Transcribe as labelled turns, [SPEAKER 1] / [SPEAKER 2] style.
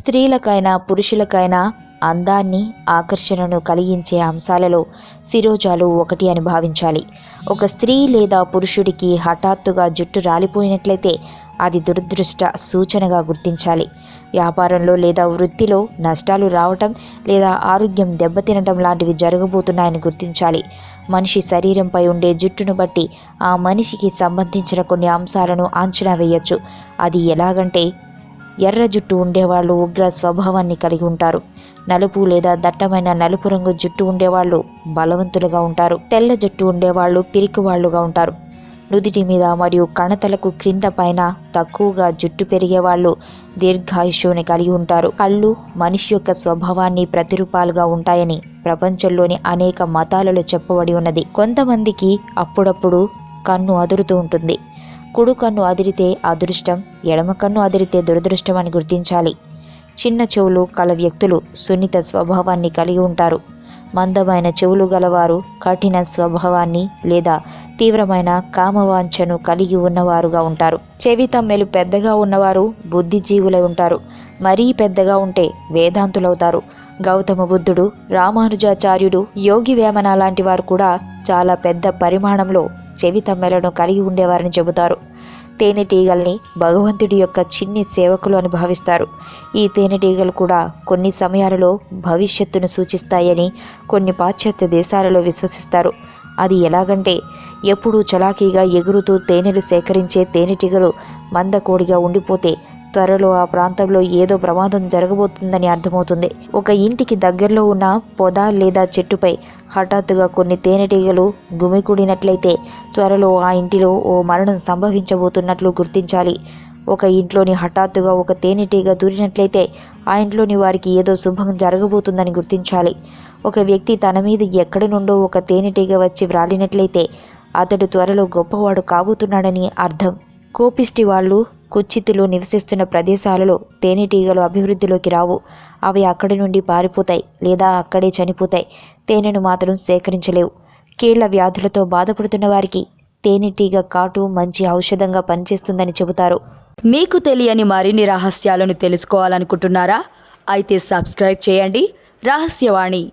[SPEAKER 1] స్త్రీలకైనా పురుషులకైనా అందాన్ని ఆకర్షణను కలిగించే అంశాలలో శిరోజాలు ఒకటి అని భావించాలి. ఒక స్త్రీ లేదా పురుషుడికి హఠాత్తుగా జుట్టు రాలిపోయినట్లయితే అది దురదృష్ట సూచనగా గుర్తించాలి. వ్యాపారంలో లేదా వృత్తిలో నష్టాలు రావటం లేదా ఆరోగ్యం దెబ్బతినటం లాంటివి జరగబోతున్నాయని గుర్తించాలి. మనిషి శరీరంపై ఉండే జుట్టును బట్టి ఆ మనిషికి సంబంధించిన కొన్ని అంశాలను అంచనా వేయచ్చు. అది ఎలాగంటే ఎర్ర జుట్టు ఉండేవాళ్ళు ఉగ్ర స్వభావాన్ని కలిగి ఉంటారు. నలుపు లేదా దట్టమైన నలుపు రంగు జుట్టు ఉండేవాళ్ళు బలవంతులుగా ఉంటారు. తెల్ల జుట్టు ఉండేవాళ్ళు పిరికివాళ్ళుగా ఉంటారు. నుదిటి మీద మరియు కణతలకు క్రింద పైన తక్కువగా జుట్టు పెరిగేవాళ్ళు దీర్ఘాయుష్యుని కలిగి ఉంటారు. కళ్ళు మనిషి యొక్క స్వభావాన్ని ప్రతిరూపాలుగా ఉంటాయని ప్రపంచంలోని అనేక మతాలలో చెప్పబడి ఉన్నది. కొంతమందికి అప్పుడప్పుడు కన్ను అదురుతూ ఉంటుంది. కుడు కన్ను అదిరితే అదృష్టం ఎడమ కన్ను అదిరితే దురదృష్టం అని గుర్తించాలి. చిన్న చెవులు కల వ్యక్తులు సున్నిత స్వభావాన్ని కలిగి ఉంటారు. మందమైన చెవులు గలవారు కఠిన స్వభావాన్ని లేదా తీవ్రమైన కామవాంఛను కలిగి ఉన్నవారుగా ఉంటారు. చెవి తమ్మెలు పెద్దగా ఉన్నవారు బుద్ధిజీవులై ఉంటారు. మరీ పెద్దగా ఉంటే వేదాంతులవుతారు. గౌతమ బుద్ధుడు రామానుజాచార్యుడు యోగి వేమన లాంటి వారు కూడా చాలా పెద్ద పరిమాణంలో చెవి తమ్మెలను కలిగి ఉండేవారని చెబుతారు. తేనెటీగల్ని భగవంతుడి యొక్క చిన్ని సేవకులు అని భావిస్తారు. ఈ తేనెటీగలు కూడా కొన్ని సమయాలలో భవిష్యత్తును సూచిస్తాయని కొన్ని పాశ్చాత్య దేశాలలో విశ్వసిస్తారు. అది ఎలాగంటే ఎప్పుడూ చలాకీగా ఎగురుతూ తేనెలు సేకరించే తేనెటీగలు మందకోడిగా ఉండిపోతే త్వరలో ఆ ప్రాంతంలో ఏదో ప్రమాదం జరగబోతుందని అర్థమవుతుంది. ఒక ఇంటికి దగ్గరలో ఉన్న పొద లేదా చెట్టుపై హఠాత్తుగా కొన్ని తేనెటీగలు గుమికూడినట్లయితే త్వరలో ఆ ఇంటిలో ఓ మరణం సంభవించబోతున్నట్లు గుర్తించాలి. ఒక ఇంట్లోని హఠాత్తుగా ఒక తేనెటీగ దూరినట్లయితే ఆ ఇంట్లోని వారికి ఏదో శుభం జరగబోతుందని గుర్తించాలి. ఒక వ్యక్తి తన మీద ఎక్కడి నుండో ఒక తేనెటీగ వచ్చి వ్రాలినట్లయితే అతడు త్వరలో గొప్పవాడు కాబోతున్నాడని అర్థం. కోపిష్టి వాళ్ళు కుచ్చితులు నివసిస్తున్న ప్రదేశాలలో తేనెటీగలు అభివృద్ధిలోకి రావు. అవి అక్కడి నుండి పారిపోతాయి లేదా అక్కడే చనిపోతాయి. తేనెను మాత్రం సేకరించలేవు. కీళ్ళ వ్యాధులతో బాధపడుతున్న వారికి తేనెటీగ కాటు మంచి ఔషధంగా పనిచేస్తుందని చెబుతారు.
[SPEAKER 2] మీకు తెలియని మరిన్ని రహస్యాలను తెలుసుకోవాలనుకుంటున్నారా? అయితే సబ్స్క్రైబ్ చేయండి. రహస్యవాణి